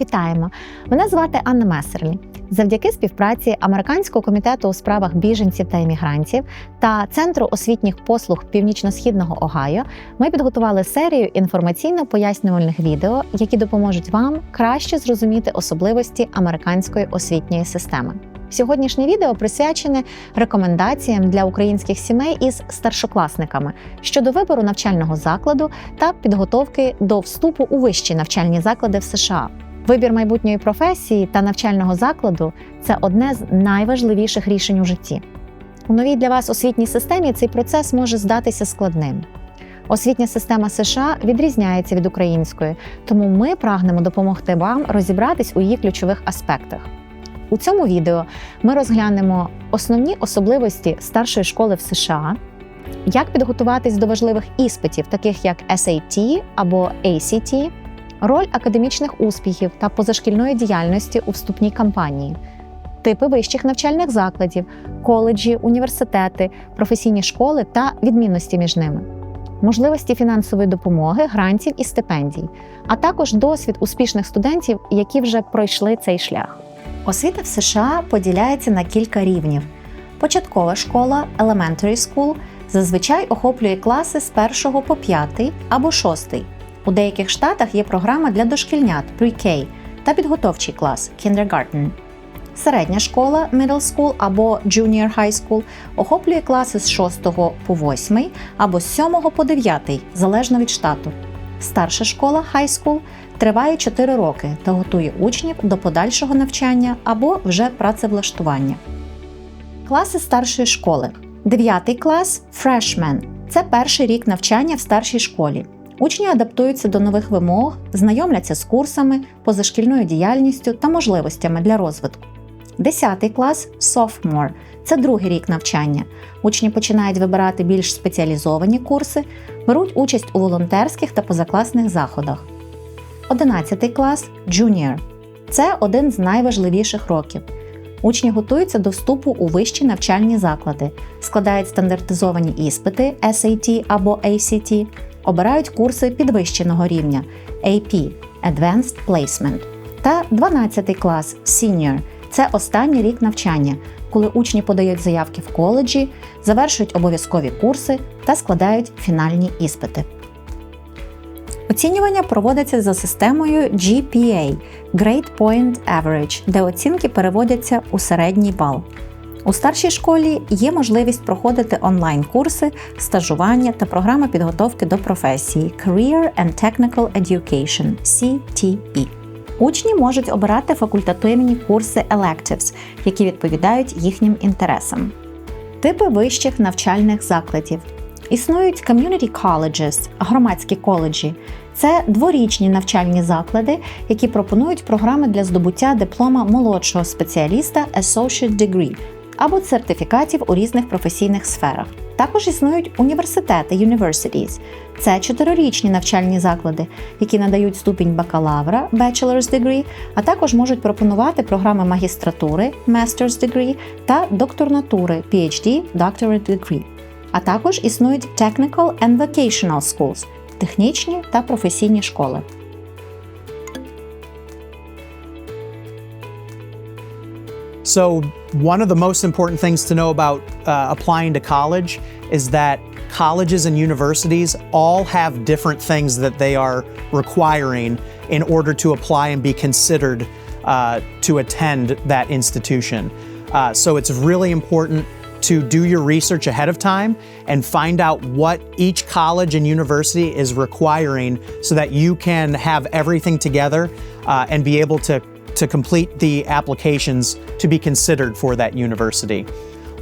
Вітаємо! Мене звати Анна Месерлі. Завдяки співпраці Американського комітету у справах біженців та іммігрантів та Центру освітніх послуг Північно-східного Огайо ми підготували серію інформаційно-пояснювальних відео, які допоможуть вам краще зрозуміти особливості американської освітньої системи. Сьогоднішнє відео присвячене рекомендаціям для українських сімей із старшокласниками щодо вибору навчального закладу та підготовки до вступу у вищі навчальні заклади в США. Вибір майбутньої професії та навчального закладу це одне з найважливіших рішень у житті. У новій для вас освітній системі цей процес може здатися складним. Освітня система США відрізняється від української, тому ми прагнемо допомогти вам розібратись у її ключових аспектах. У цьому відео ми розглянемо основні особливості старшої школи в США, як підготуватись до важливих іспитів, таких як SAT або ACT, роль академічних успіхів та позашкільної діяльності у вступній кампанії, типи вищих навчальних закладів, коледжі, університети, професійні школи та відмінності між ними. Можливості фінансової допомоги, грантів і стипендій, а також досвід успішних студентів, які вже пройшли цей шлях. Освіта в США поділяється на кілька рівнів. Початкова школа Elementary School зазвичай охоплює класи з 1 по 5 або 6. У деяких штатах є програма для дошкільнят Pre-K та підготовчий клас Kindergarten. Середня школа Middle School або Junior High School охоплює класи з 6 по 8 або з 7 по 9, залежно від штату. Старша школа High School триває 4 роки та готує учнів до подальшого навчання або вже працевлаштування. Класи старшої школи. 9 клас Freshman – це перший рік навчання в старшій школі. Учні адаптуються до нових вимог, знайомляться з курсами, позашкільною діяльністю та можливостями для розвитку. 10 клас Sophomore – це другий рік навчання. Учні починають вибирати більш спеціалізовані курси, беруть участь у волонтерських та позакласних заходах. 11 клас Junior – це один з найважливіших років. Учні готуються до вступу у вищі навчальні заклади, складають стандартизовані іспити SAT або ACT, обирають курси підвищеного рівня AP Advanced Placement та 12 клас Senior – це останній рік навчання, коли учні подають заявки в коледжі, завершують обов'язкові курси та складають фінальні іспити. Оцінювання проводиться за системою GPA Grade Point Average, де оцінки переводяться у середній бал. У старшій школі є можливість проходити онлайн-курси, стажування та програми підготовки до професії Career and Technical Education CTE. Учні можуть обирати факультативні курси Electives, які відповідають їхнім інтересам. Типи вищих навчальних закладів. Існують community colleges – громадські коледжі. Це дворічні навчальні заклади, які пропонують програми для здобуття диплома молодшого спеціаліста Associate Degree або сертифікатів у різних професійних сферах. Також існують університети universities. Це чотирирічні навчальні заклади, які надають ступінь бакалавра Bachelor's Degree, а також можуть пропонувати програми магістратури Master's Degree та докторнатури PhD Doctorate Degree. А також існують Technical and Vocational Schools – технічні та професійні школи. So, one of the most important things to know about uh, applying to college is that colleges and universities all have different things that they are requiring in order to apply and be considered uh, to attend that institution. Uh, so, it's really important to do your research ahead of time and find out what each college and university is requiring so that you can have everything together uh, and be able to to complete the applications to be considered for that university.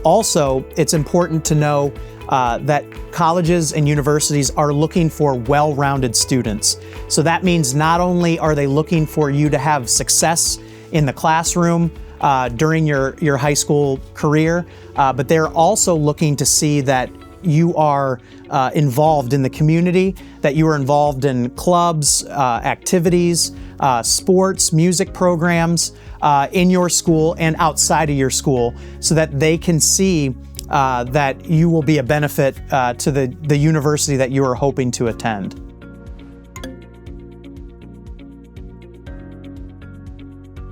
Also, it's important to know uh, that colleges and universities are looking for well rounded students. So that means not only are they looking for you to have success in the classroom uh, during your, your high school career, uh, but they're also looking to see that you are uh, involved in the community, that you are involved in clubs, uh, activities, uh, sports, music programs uh, in your school and outside of your school, so that they can see uh, that you will be a benefit uh, to the, the university that you are hoping to attend.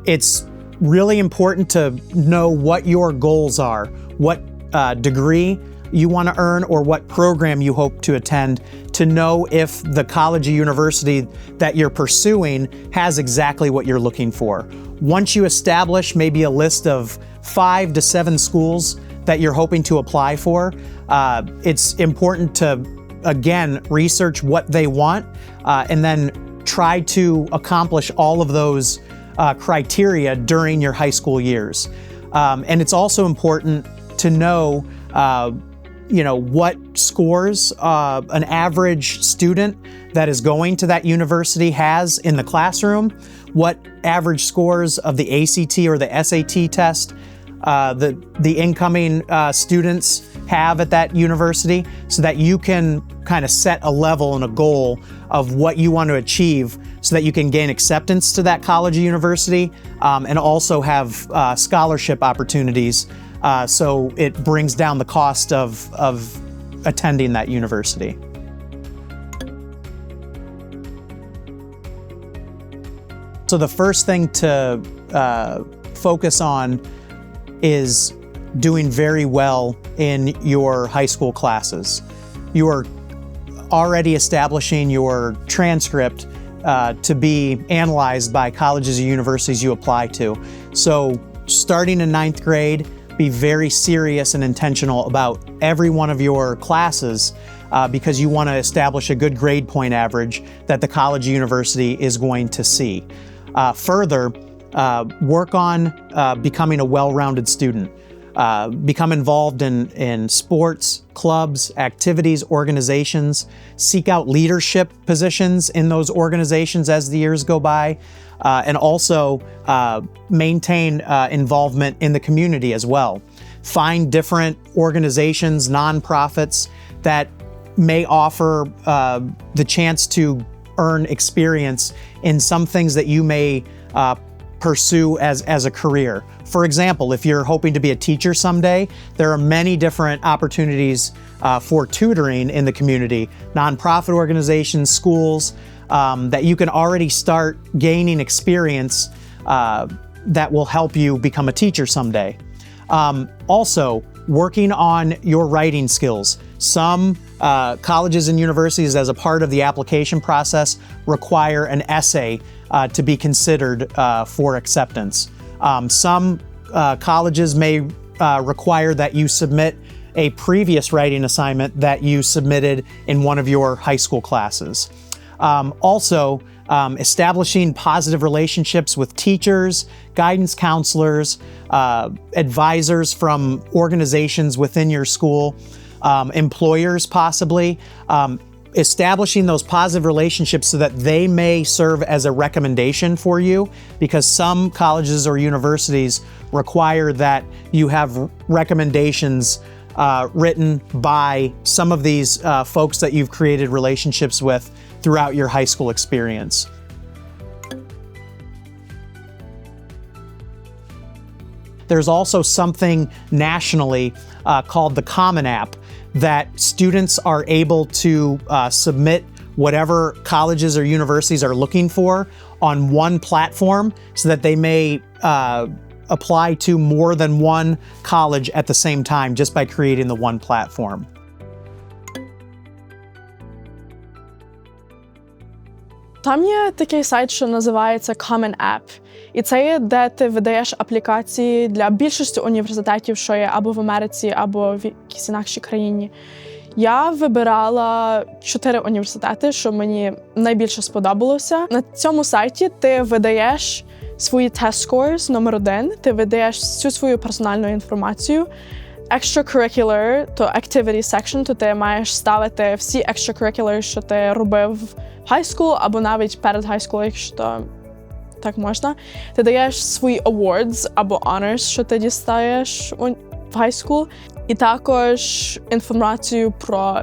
it's really important to know what your goals are, what degree you want to earn, or what program you hope to attend to know if the college or university that you're pursuing has exactly what you're looking for. Once you establish maybe a list of five to seven schools that you're hoping to apply for, uh, it's important to again research what they want uh, and then try to accomplish all of those uh, criteria during your high school years. Um, and it's also important to know, uh, you know, what scores uh, an average student that is going to that university has in the classroom, what average scores of the ACT or the SAT test uh, the the incoming uh, students have at that university, so that you can kind of set a level and a goal of what you want to achieve, so that you can gain acceptance to that college or university, um, and also have uh, scholarship opportunities. Uh, so it brings down the cost of of attending that university. So the first thing to uh, focus on is doing very well in your high school classes. You are already establishing your transcript uh, to be analyzed by colleges or universities you apply to. So, starting in ninth grade, be very serious and intentional about every one of your classes uh, because you want to establish a good grade point average that the college university is going to see. Uh, further, uh, work on uh, becoming a well rounded student. Uh, become involved in, in sports, clubs, activities, organizations. Seek out leadership positions in those organizations as the years go by. Uh, and also uh, maintain uh, involvement in the community as well. Find different organizations, nonprofits that may offer uh, the chance to earn experience in some things that you may pursue as, as a career. For example, if you're hoping to be a teacher someday, there are many different opportunities uh, for tutoring in the community, nonprofit organizations, schools, um, that you can already start gaining experience uh, that will help you become a teacher someday. Um, also, working on your writing skills. Some uh, colleges and universities, as a part of the application process, require an essay uh, to be considered uh, for acceptance. Um, some uh, colleges may uh, require that you submit a previous writing assignment that you submitted in one of your high school classes. Um, also, um, establishing positive relationships with teachers, guidance counselors, uh, advisors from organizations within your school, um, employers possibly. Establishing those positive relationships so that they may serve as a recommendation for you because some colleges or universities require that you have recommendations uh, written by some of these uh, folks that you've created relationships with throughout your high school experience. There's also something nationally uh, called the Common App that students are able to uh, submit whatever colleges or universities are looking for on one platform so that they may uh, apply to more than one college at the same time just by creating the one platform. Там є такий сайт, що називається Common App. І це є, де ти видаєш аплікації для більшості університетів, що є або в Америці, або в якійсь інакшій країні. Я вибирала чотири університети, що мені найбільше сподобалося. На цьому сайті ти видаєш свої тест scores номер один, ти видаєш всю свою персональну інформацію. Extracurricular, то activity section, то ти маєш ставити всі extracurricular, що ти робив в high school, або навіть перед high school, якщо то так можна. Ти даєш свої awards або honors, що ти дістаєш в high school, і також інформацію про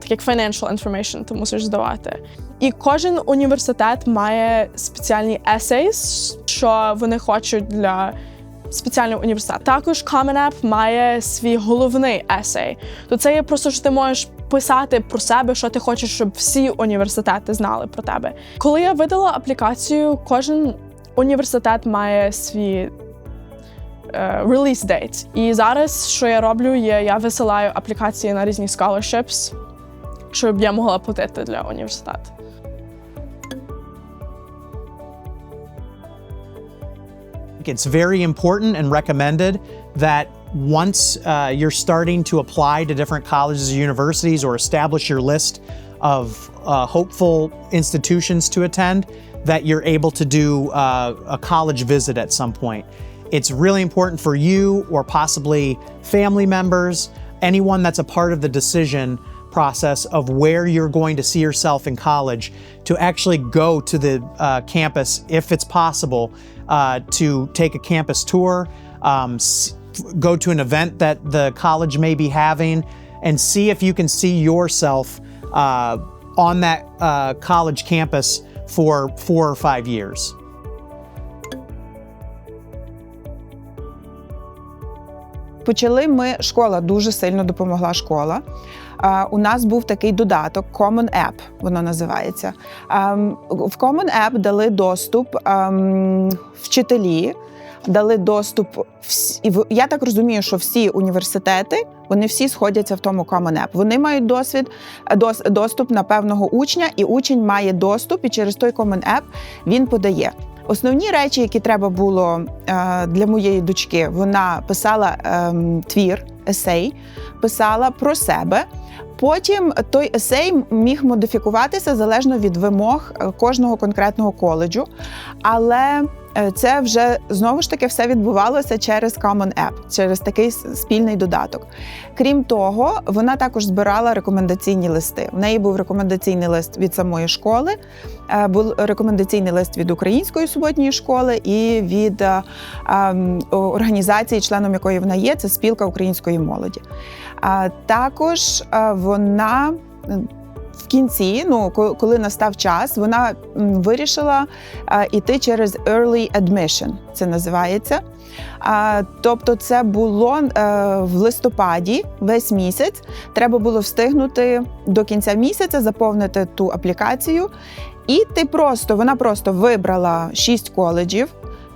так як financial information ти мусиш здавати. І кожен університет має спеціальні essays, що вони хочуть для спеціального університету. Також Common App має свій головний есей. То це є просто, що ти можеш писати про себе, що ти хочеш, щоб всі університети знали про тебе. Коли я видала аплікацію, кожен університет має свій е, release date. І зараз, що я роблю, є я висилаю аплікації на різні scholarships, щоб я могла платити для університету. It's very important and recommended that once uh, you're starting to apply to different colleges or universities or establish your list of uh, hopeful institutions to attend, that you're able to do uh, a college visit at some point. It's really important for you or possibly family members, anyone that's a part of the decision process of where you're going to see yourself in college to actually go to the uh, campus if it's possible uh, to take a campus tour um, go to an event that the college may be having and see if you can see yourself uh, on that uh, college campus for four or five years Почали ми школа дуже сильно допомогла школа. У нас був такий додаток Common App, воно називається. Ем, В Common App дали доступ ем, вчителі, дали доступ Я так розумію, що всі університети вони всі сходяться в тому Common App. Вони мають досвід, дос- доступ на певного учня, і учень має доступ, і через той Common App він подає. Основні речі, які треба було е, для моєї дочки, вона писала ем, твір, есей, писала про себе. Потім той есей міг модифікуватися залежно від вимог е, кожного конкретного коледжу. Але е, це вже знову ж таки все відбувалося через Common App, через такий спільний додаток. Крім того, вона також збирала рекомендаційні листи. В неї був рекомендаційний лист від самої школи, е, був рекомендаційний лист від української суботньої школи і від ем, організації, членом якої вона є, це спілка української молоді. Також е, вона. В кінці, ну коли настав час, вона вирішила е, іти через early admission, це називається. Тобто, це було е, в листопаді весь місяць. Треба було встигнути до кінця місяця заповнити ту аплікацію. І ти просто вона просто вибрала шість коледжів,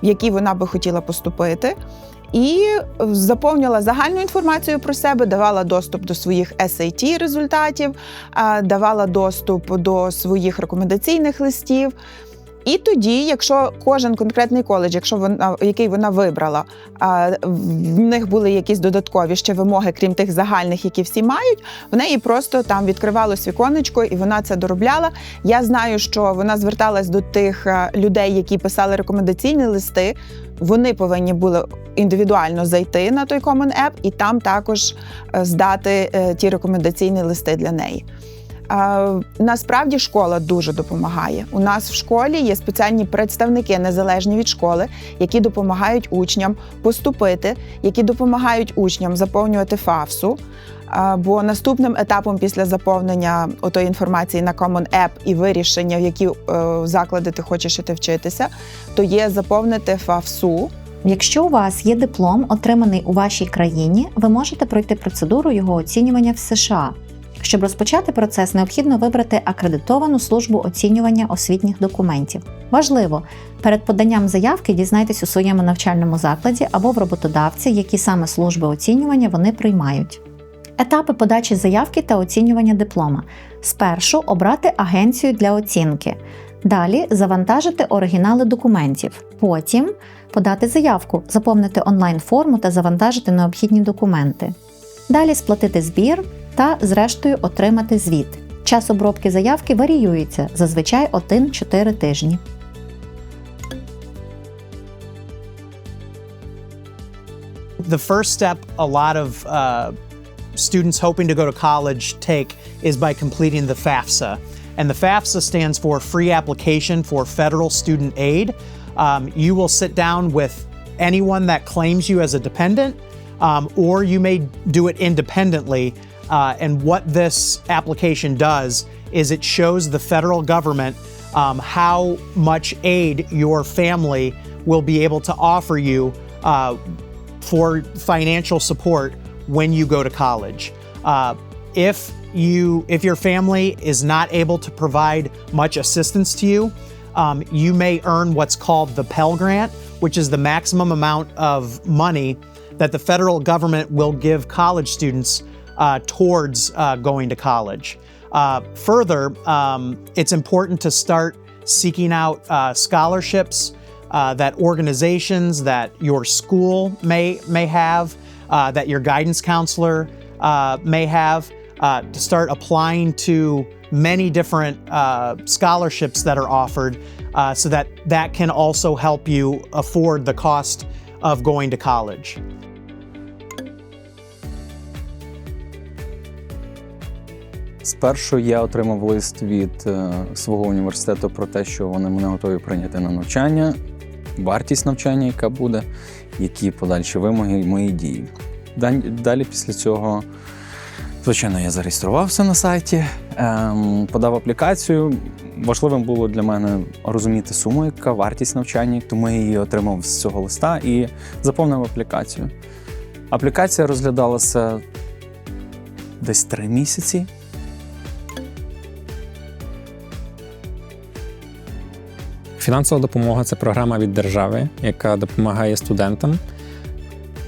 в які вона би хотіла поступити. І заповнила загальну інформацію про себе, давала доступ до своїх SAT результатів, давала доступ до своїх рекомендаційних листів. І тоді, якщо кожен конкретний коледж, якщо вона який вона вибрала, в них були якісь додаткові ще вимоги, крім тих загальних, які всі мають, в неї просто там відкривалось віконечко, і вона це доробляла. Я знаю, що вона зверталась до тих е, людей, які писали рекомендаційні листи. Вони повинні були індивідуально зайти на той Common App і там також е, здати е, ті рекомендаційні листи для неї. Насправді школа дуже допомагає. У нас в школі є спеціальні представники незалежні від школи, які допомагають учням поступити, які допомагають учням заповнювати ФАФСу. Е, Бо наступним етапом після заповнення отої інформації на Common App і вирішення, в які е, заклади ти хочеш іти вчитися, то є заповнити ФАФСу. Якщо у вас є диплом, отриманий у вашій країні, ви можете пройти процедуру його оцінювання в США. Щоб розпочати процес, необхідно вибрати акредитовану службу оцінювання освітніх документів. Важливо, перед поданням заявки дізнайтесь у своєму навчальному закладі або в роботодавці, які саме служби оцінювання вони приймають. Етапи подачі заявки та оцінювання диплома. Спершу обрати агенцію для оцінки. Далі завантажити оригінали документів. Потім подати заявку, заповнити онлайн-форму та завантажити необхідні документи. Далі сплатити збір та, зрештою, отримати звіт. Час обробки заявки варіюється зазвичай 1-4 тижні. the first step a lot of uh, students hoping to go to college take is by completing the FAFSA. And the FAFSA stands for Free Application for Federal Student Aid. Um, you will sit down with anyone that claims you as a dependent, um, or you may do it independently. Uh, and what this application does is it shows the federal government um, how much aid your family will be able to offer you uh, for financial support when you go to college. Uh, if you if your family is not able to provide much assistance to you, um, you may earn what's called the Pell Grant, which is the maximum amount of money that the federal government will give college students uh, towards uh, going to college. Uh, further, um, it's important to start seeking out uh, scholarships uh, that organizations that your school may may have, that your guidance counselor may have, to start applying to many different scholarships that are offered, so that that can also help you afford the cost of going to college. Спершу я отримав лист від е, свого університету про те, що вони мене готові прийняти на навчання, вартість навчання, яка буде, які подальші вимоги і мої дії. Далі після цього, звичайно, я зареєструвався на сайті, ем, подав аплікацію. Важливим було для мене розуміти суму, яка вартість навчання, тому я її отримав з цього листа і заповнив аплікацію. Аплікація розглядалася десь три місяці. Фінансова допомога це програма від держави, яка допомагає студентам.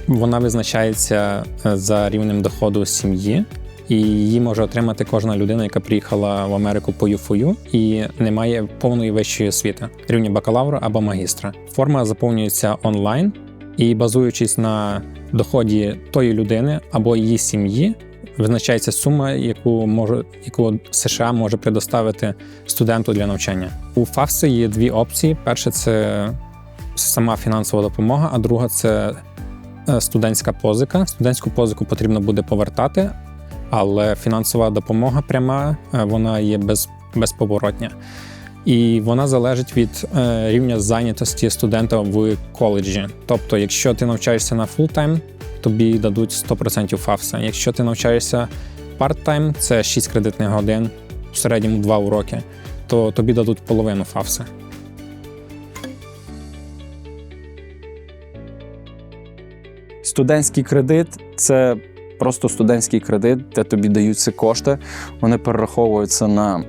Вона визначається е, за рівнем доходу сім'ї, і її може отримати кожна людина, яка приїхала в Америку по ЮФОЮ і не має повної вищої освіти, рівня бакалавра або магістра. Форма заповнюється онлайн і, базуючись на доході тої людини або її сім'ї, визначається сума, яку може яку США може предоставити студенту для навчання. У ФАФСі є дві опції: перше це сама фінансова допомога, а друга це е, студентська позика. Студентську позику потрібно буде повертати, але фінансова допомога пряма е, вона є без, безповоротня. І вона залежить від е, рівня зайнятості студента в коледжі. Тобто, якщо ти навчаєшся на фултайм, тобі дадуть 100% ФАФСа. Якщо ти навчаєшся парт-тайм, це 6 кредитних годин, в середньому 2 уроки, то тобі дадуть половину ФАФСа. Студентський кредит це просто студентський кредит, де тобі даються кошти, вони перераховуються на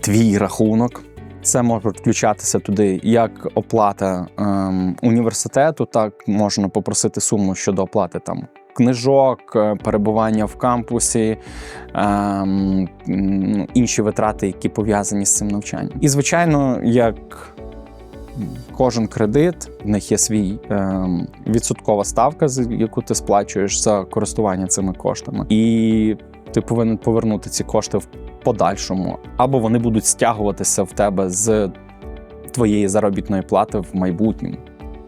твій рахунок. Це може включатися туди як оплата ем, університету, так можна попросити суму щодо оплати там книжок, е, перебування в кампусі, ем, інші витрати, які пов'язані з цим навчанням. І звичайно, як кожен кредит, в них є свій ем, відсоткова ставка, яку ти сплачуєш за користування цими коштами. І ти повинен повернути ці кошти в подальшому, або вони будуть стягуватися в тебе з твоєї заробітної плати в майбутньому.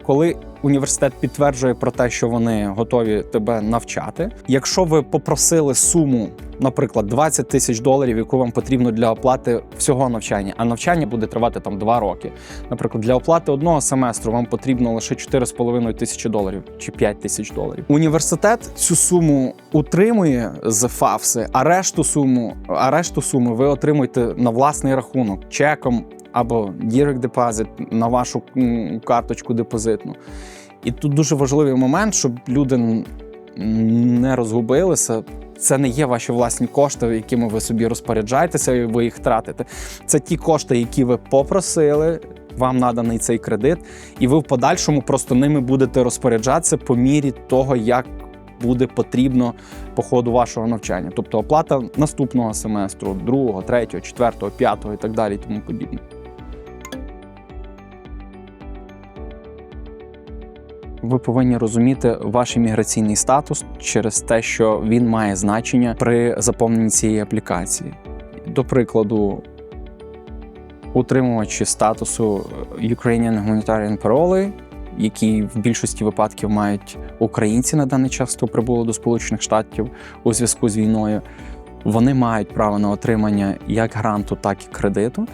Коли університет підтверджує про те, що вони готові тебе навчати, якщо ви попросили суму, наприклад, 20 тисяч доларів, яку вам потрібно для оплати всього навчання, а навчання буде тривати там 2 роки. Наприклад, для оплати одного семестру вам потрібно лише 4,5 тисячі доларів чи 5 тисяч доларів. Університет цю суму утримує з ФАФСи, а решту суму, а решту суми ви отримуєте на власний рахунок чеком або direct deposit на вашу карточку депозитну. І тут дуже важливий момент, щоб люди не розгубилися. Це не є ваші власні кошти, якими ви собі розпоряджаєтеся, і ви їх тратите. Це ті кошти, які ви попросили, вам наданий цей кредит, і ви в подальшому просто ними будете розпоряджатися по мірі того, як буде потрібно по ходу вашого навчання. Тобто оплата наступного семестру, другого, третього, четвертого, п'ятого і так далі, і тому подібне. Ви повинні розуміти ваш імміграційний статус через те, що він має значення при заповненні цієї аплікації. До прикладу, утримувачі статусу Ukrainian Humanitarian Parole, які в більшості випадків мають українці на даний час, хто прибули до Сполучених Штатів у зв'язку з війною, вони мають право на отримання як гранту, так і кредиту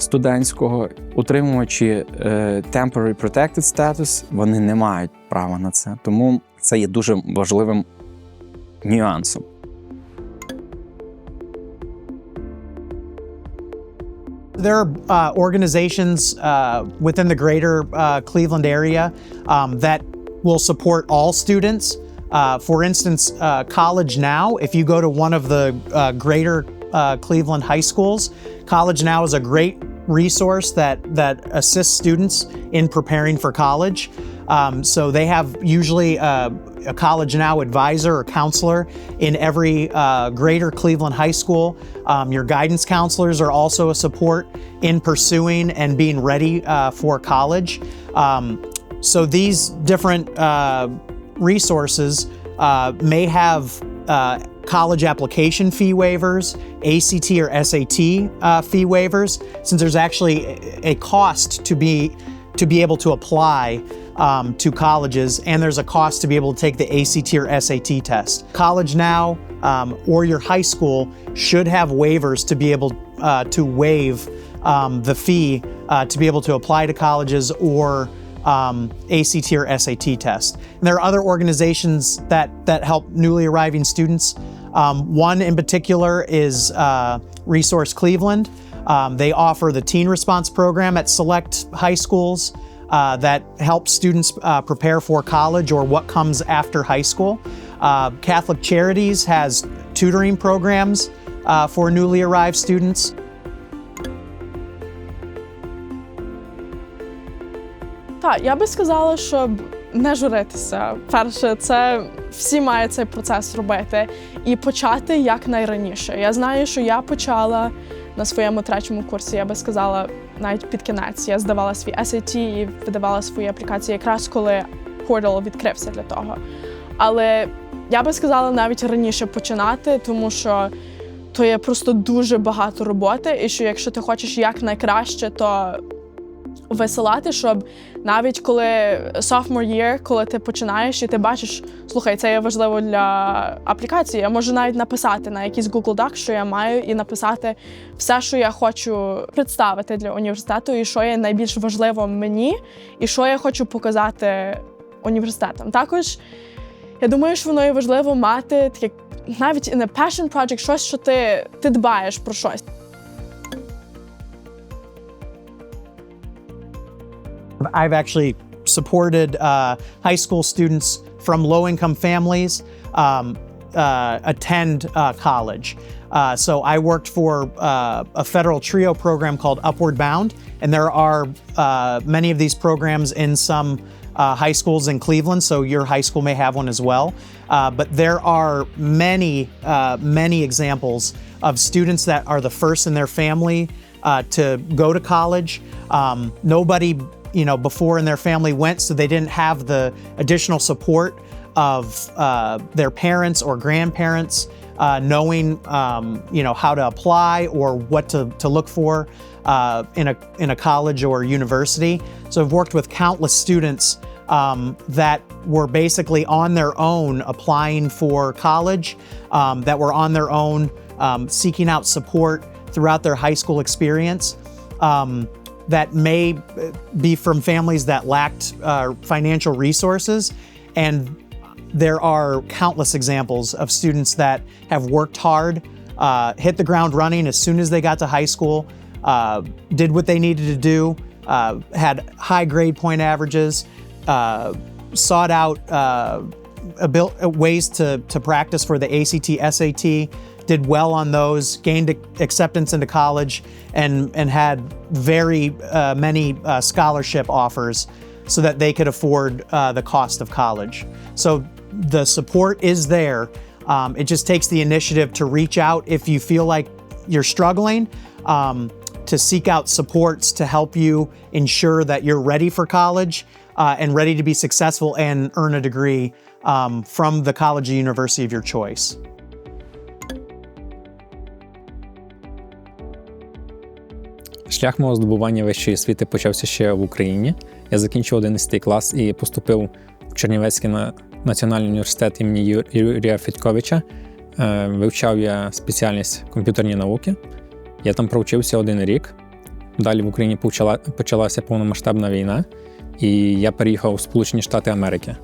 студентського. Утримувачі е, Temporary Protected Status, вони не мають права на це. Тому це є дуже важливим нюансом. There are uh, organizations uh, within the greater uh, Cleveland area um, that will support all students. Uh, for instance, uh, College Now, if you go to one of the uh, greater uh, Cleveland high schools, College Now is a great resource that that assists students in preparing for college. Um, so they have usually a college now advisor or counselor in every uh, greater Cleveland high school. Um, your guidance counselors are also a support in pursuing and being ready uh, for college. Um, so these different uh, resources uh, may have uh, college application fee waivers, ACT or SAT uh, fee waivers, since there's actually a cost to be to be able to apply um, to colleges, and there's a cost to be able to take the ACT or SAT test. College now um, or your high school should have waivers to be able uh, to waive um, the fee uh, to be able to apply to colleges or um, ACT or SAT test. And there are other organizations that that help newly arriving students. Um, one in particular is uh, Resource Cleveland. Um, they offer the Teen Response Program at select high schools uh, that helps students uh, prepare for college or what comes after high school. Uh, Catholic Charities has tutoring programs uh, for newly arrived students. Так, я би сказала, щоб не журитися. Перше, це всі мають цей процес робити і почати якнайраніше. Я знаю, що я почала на своєму третьому курсі, я би сказала, навіть під кінець. Я здавала свій SAT і видавала свої аплікації, якраз коли портал відкрився для того. Але я би сказала навіть раніше починати, тому що то є просто дуже багато роботи, і що якщо ти хочеш якнайкраще, то висилати, щоб навіть коли sophomore year, коли ти починаєш і ти бачиш, слухай, це є важливо для аплікації. Я можу навіть написати на якийсь Google Doc, що я маю, і написати все, що я хочу представити для університету, і що є найбільш важливо мені, і що я хочу показати університетам. Також я думаю, що воно є важливо мати таке навіть і не passion project, щось, що ти, ти дбаєш про щось. I've actually supported uh, high school students from low income families um, uh, attend uh, college. Uh, so I worked for uh, a federal TRIO program called Upward Bound, and there are uh, many of these programs in some high schools in Cleveland. So your high school may have one as well. But there are many, many examples of students that are the first in their family to go to college. Um, nobody, you know, before in their family went, so they didn't have the additional support of uh, their parents or grandparents uh, knowing, um, you know, how to apply or what to, to look for uh, in a in a college or university. So I've worked with countless students um, that were basically on their own applying for college, um, that were on their own um, seeking out support throughout their high school experience. That may be from families that lacked uh, financial resources. And there are countless examples of students that have worked hard, uh, hit the ground running as soon as they got to high school, uh, did what they needed to do, uh, had high grade point averages, uh, sought out uh, abil- ways to, to practice for the ACT, SAT, did well on those, gained acceptance into college, and, and had very uh, many uh, scholarship offers so that they could afford uh, the cost of college. So the support is there. Um, it just takes the initiative to reach out if you feel like you're struggling, um, to seek out supports to help you ensure that you're ready for college uh, and ready to be successful and earn a degree um, from the college or university of your choice. Шлях мого здобування вищої освіти почався ще в Україні. Я закінчив 11 клас і поступив в Чернівецький національний університет імені Юрія Федьковича. Е, Вивчав я спеціальність комп'ютерні науки. Я там провчився один рік. Далі в Україні почалася повномасштабна війна, і я переїхав в Сполучені Штати Америки.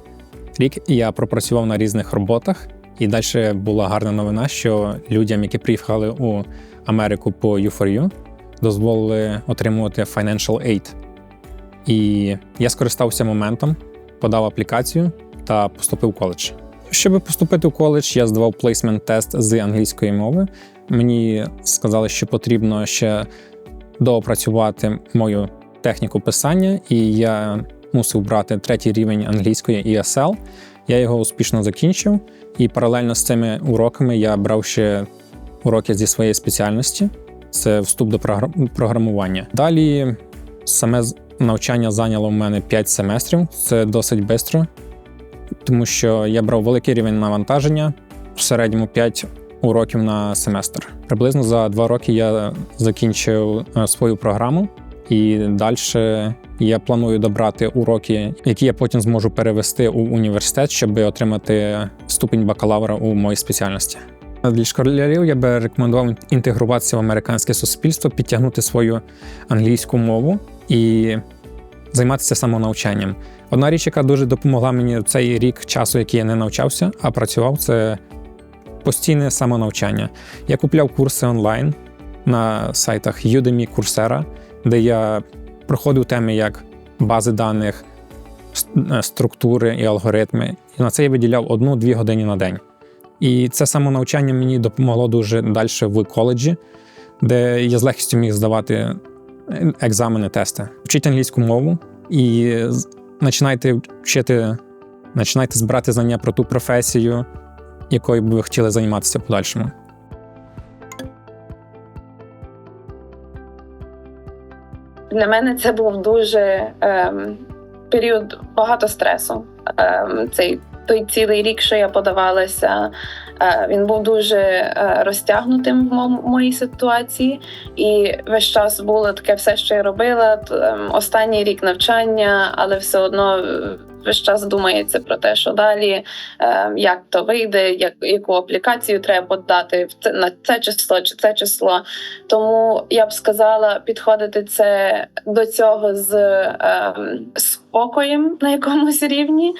Рік я пропрацював на різних роботах, і далі була гарна новина, що людям, які приїхали у Америку по U4U, дозволили отримувати financial aid. І я скористався моментом, подав аплікацію та поступив в коледж. Щоб поступити в коледж, я здавав плейсмент тест з англійської мови. Мені сказали, що потрібно ще доопрацювати мою техніку писання, і я мусив брати третій рівень англійської ESL. Я його успішно закінчив, і паралельно з цими уроками я брав ще уроки зі своєї спеціальності. Це вступ до програ- програмування. Далі саме навчання зайняло в мене 5 семестрів. Це досить швидко, тому що я брав великий рівень навантаження, в середньому 5 уроків на семестр. Приблизно за 2 роки я закінчив е, свою програму, і далі я планую добрати уроки, які я потім зможу перевести у університет, щоб отримати ступінь бакалавра у моїй спеціальності. Для школярів я би рекомендував інтегруватися в американське суспільство, підтягнути свою англійську мову і займатися самонавчанням. Одна річ, яка дуже допомогла мені в цей рік часу, який я не навчався, а працював, це постійне самонавчання. Я купляв курси онлайн на сайтах Udemy, Coursera, де я проходив теми як бази даних, структури і алгоритми. І на це я виділяв одну-дві години на день. І це самонавчання мені допомогло дуже далі в коледжі, де я з легкістю міг здавати е, екзамени, тести. Вчіть англійську мову і починайте вчити, починайте збирати знання про ту професію, якою б ви хотіли займатися в подальшому. Для мене це був дуже ем, період багато стресу. Ем, цей той цілий рік, що я подавалася, е, він був дуже е, розтягнутим в мо- моїй ситуації, і весь час було таке все, що я робила. ем, останній рік навчання, але все одно е, весь час думається про те, що далі, е, як то вийде, як, яку аплікацію треба подати на це число чи це число. Тому я б сказала підходити це до цього з ем, спокоєм на якомусь рівні,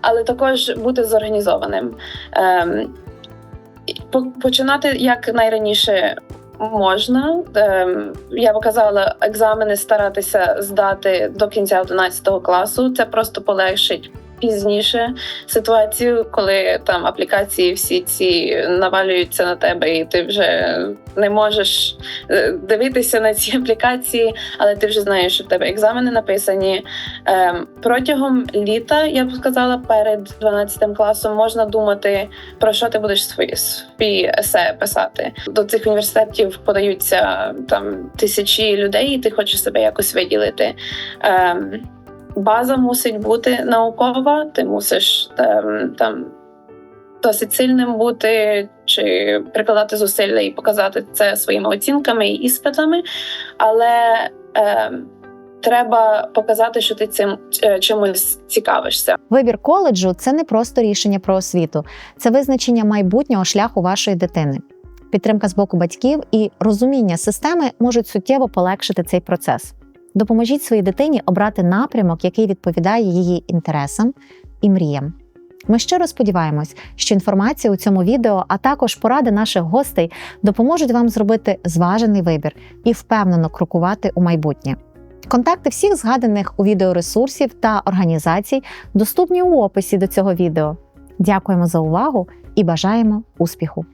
але також бути зорганізованим. Ем, починати як найраніше. Можна, Ем, я б казала, екзамени старатися здати до кінця 11 класу. Це просто полегшить пізніше ситуацію, коли там аплікації всі ці навалюються на тебе, і ти вже не можеш е, дивитися на ці аплікації, але ти вже знаєш, що в тебе екзамени написані. Ем, Протягом літа, я б сказала, перед 12 класом можна думати, про що ти будеш свої свій есе писати. До цих університетів подаються там тисячі людей, і ти хочеш себе якось виділити. База мусить бути наукова, ти мусиш ем, там досить сильним бути чи прикладати зусилля і показати це своїми оцінками і іспитами, але ем, треба показати, що ти цим е, чимось цікавишся. Вибір коледжу це не просто рішення про освіту, це визначення майбутнього шляху вашої дитини. Підтримка з боку батьків і розуміння системи можуть суттєво полегшити цей процес. Допоможіть своїй дитині обрати напрямок, який відповідає її інтересам і мріям. Ми щиро сподіваємось, що інформація у цьому відео, а також поради наших гостей допоможуть вам зробити зважений вибір і впевнено крокувати у майбутнє. Контакти всіх згаданих у відео ресурсів та організацій доступні у описі до цього відео. Дякуємо за увагу і бажаємо успіху!